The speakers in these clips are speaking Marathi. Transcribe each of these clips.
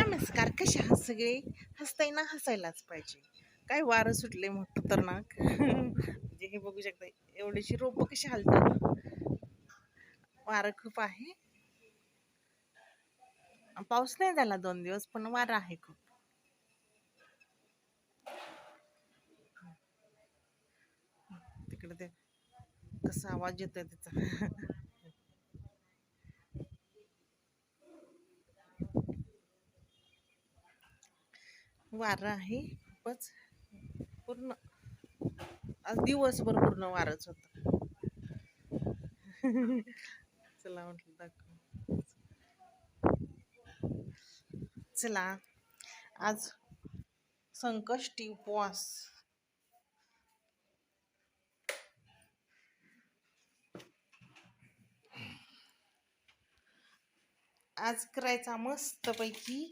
नमस्कार कशा आहात सगळे? हसताय ना हसायलाच पाहिजे. काय वारं सुटले म्हटलं तर ना. म्हणजे हे बघू शकता एवढीशी रोपं कशी हलतात? वारं खूप आहे. पाऊस नाही झाला दोन दिवस पण वारं आहे खूप. तिकडे ते कसा आवाज येतोय त्याचा. वारं आहे. खूपच पूर्ण आज दिवसभर पूर्ण वारच होत. चला म्हटलं दाखव. चला. आज संकष्टी उपवास. आज करायचा मस्तपैकी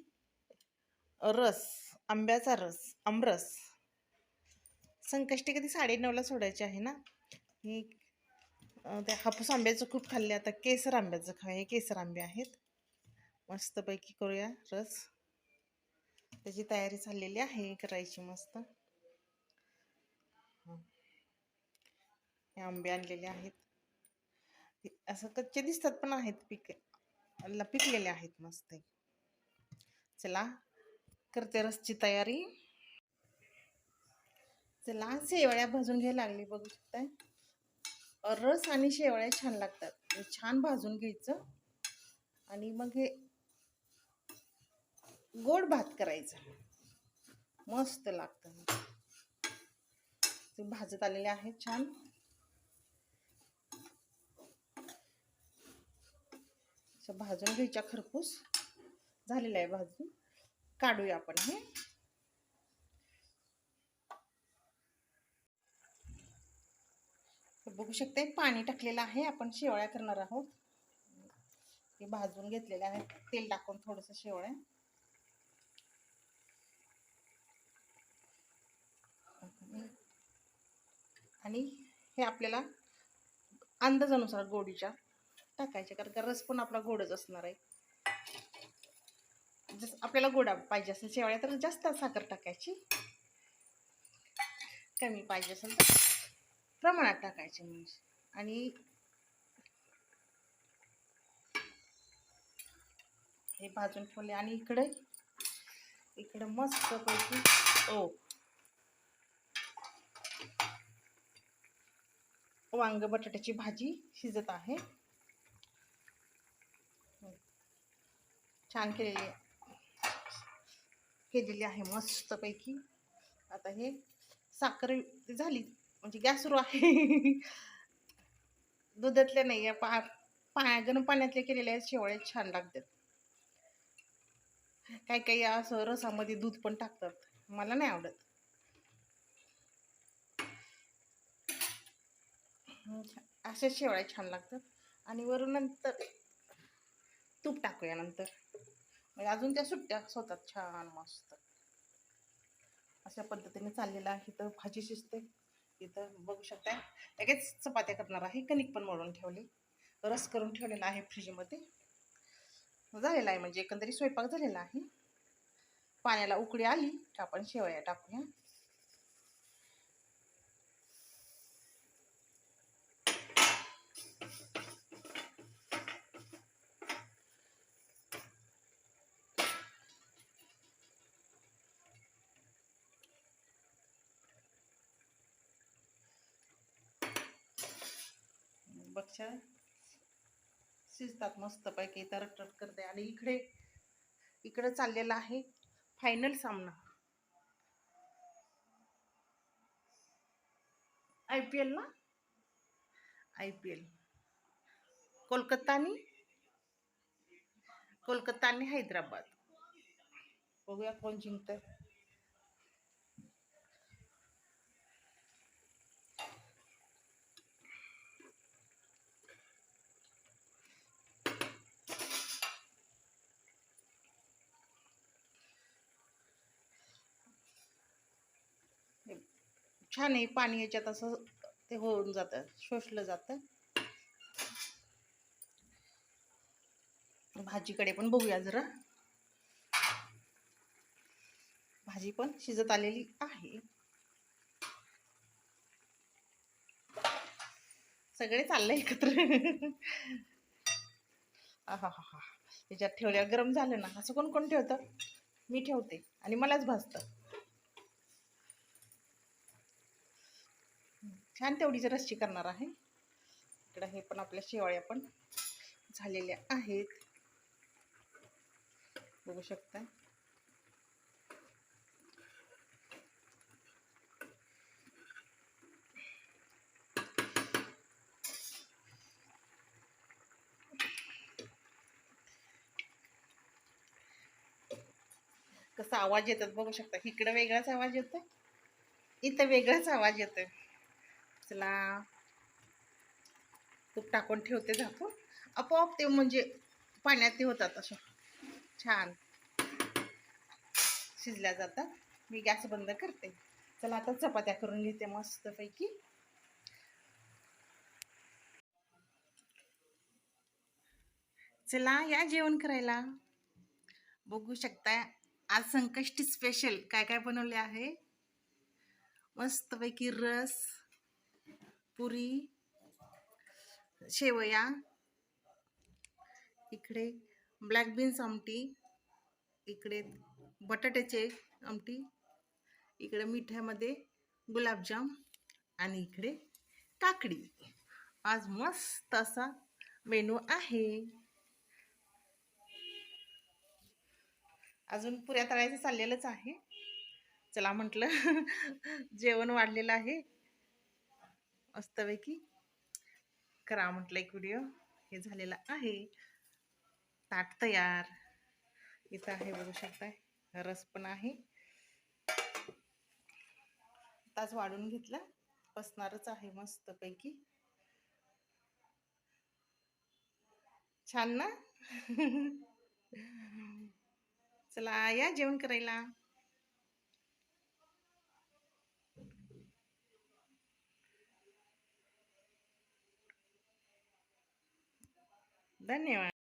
रस. आंब्याचा रस आमरस. संकष्टी कधी साडेनऊला सोडायची आहे ना? हे त्या हापूस आंब्याचं खूप खाल्ले. आता केसर आंब्याचं खा हे केसर आंबे आहेत. मस्तपैकी करूया रस. त्याची तयारी चाललेली आहे करायची मस्त. हे. आंबे आणलेले आहेत. असं कच्चे दिसतात पण आहेत पिक. पिकलेले आहेत मस्त. चला. करते रसची तयारी. चला शेवळ्या भाजून घ्यायला लागली बघू शकताय. रस आणि शेवळ्या छान लागतात. छान भाजून घ्यायचं. आणि मग हे गोड भात करायचा. मस्त लागतं. ते भाजत आलेले आहेत छान. असं भाजून घ्यायच्या खरपूस. झालेलं आहे भाजून. काढूया आपण हे. बघू शकते पाणी टाकलेलं आहे. आपण शेवळ्या करणार आहोत. हे भाजून घेतलेले आहे. तेल टाकून थोडंसं शेवळ्या. आणि हे आपल्याला अंदाजानुसार गोडीच्या टाकायचे. कारण का रस पण आपला गोडच असणार आहे. जसं आपल्याला गोडा पाहिजे असेल शेवाळ्या तर जास्त साखर टाकायची. कमी पाहिजे असेल तर प्रमाणात टाकायची म्हणजे. आणि हे भाजून ठेवले आणि इकडे इकडे मस्त पैकी ओ हो. वांग बटाट्याची भाजी शिजत आहे. छान केलेली आहे. केलेली आहे मस्तपैकी. आता हे साखर झाली म्हणजे गॅस सुरू आहे. दुधातल्या नाही या पा पा गरम पाण्यातले केलेले आहेत छान लागतात. काही काही असं रसामध्ये दूध पण टाकतात. मला नाही आवडत. अशा शेवळ्या छान लागतात. आणि वरून नंतर तूप टाकूया नंतर. म्हणजे अजून त्या सुट्ट्या होतात छान मस्त. अशा पद्धतीने चाललेलं आहे. तर भाजी शिजते. इथं बघू शकता लगेच चपात्या करणार आहे. कणिक पण मळून ठेवली. रस करून ठेवलेला आहे फ्रीजमध्ये. झालेला आहे. म्हणजे एकंदरीत स्वयंपाक झालेला आहे. पाण्याला उकळी आली की आपण शेवया टाकूया. द्राक्ष शिजतात मस्तपैकी तरटट करते आणि इकडे इकडे चाललेला आहे फायनल सामना. आय पी एल ना? आय पी एल कोलकाता आणि आणि हैदराबाद. बघूया कोण जिंकतंय. छान आहे पाणी याच्यात असं ते होऊन जातं शोषलं जातं. भाजीकडे पण बघूया जरा. भाजी पण शिजत आलेली आहे. सगळे चाललंय एकत्र. आहा हा हा त्याच्यात ठेवल्यावर गरम झालं ना असं कोण कोण ठेवतं? मी ठेवते आणि मलाच भाजतं. छान तेवढीच रस्सी करणार आहे. इकडं हे पण आपल्या शेवाळ्या पण झालेल्या आहेत. बघू शकता. कसा आवाज येतात बघू शकता. इकडं वेगळाच आवाज येतोय. इथं वेगळाच आवाज येतोय. चला तूप टाकून ठेवते झाकून. आपोआप ते म्हणजे पाण्यात ते होतात अशा छान. शिजल्या जातात. मी गॅस बंद करते. चला आता चपात्या करून घेते मस्तपैकी. चला या जेवण करायला. बघू शकता आज संकष्टी स्पेशल काय काय बनवले आहे? मस्तपैकी रस. पुरी शेवया इकडे ब्लॅक बीन्स आमटी इकडे बटाट्याचे आमटी इकडे मिठ्यामध्ये गुलाबजाम आणि इकडे काकडी. आज मस्त असा मेनू आहे. अजून पुऱ्या तळायचं चाललेलंच आहे. चला म्हटलं जेवण वाढलेलं आहे. मस्तपैकी करा म्हटलं एक व्हिडिओ हे झालेलं आहे. ताट तयार. इथं आहे बघू शकताय. रस पण आहे. तास वाढून घेतला. बसणारच आहे मस्तपैकी. छान ना? चला या जेवण करायला. ಧನ್ಯವಾದ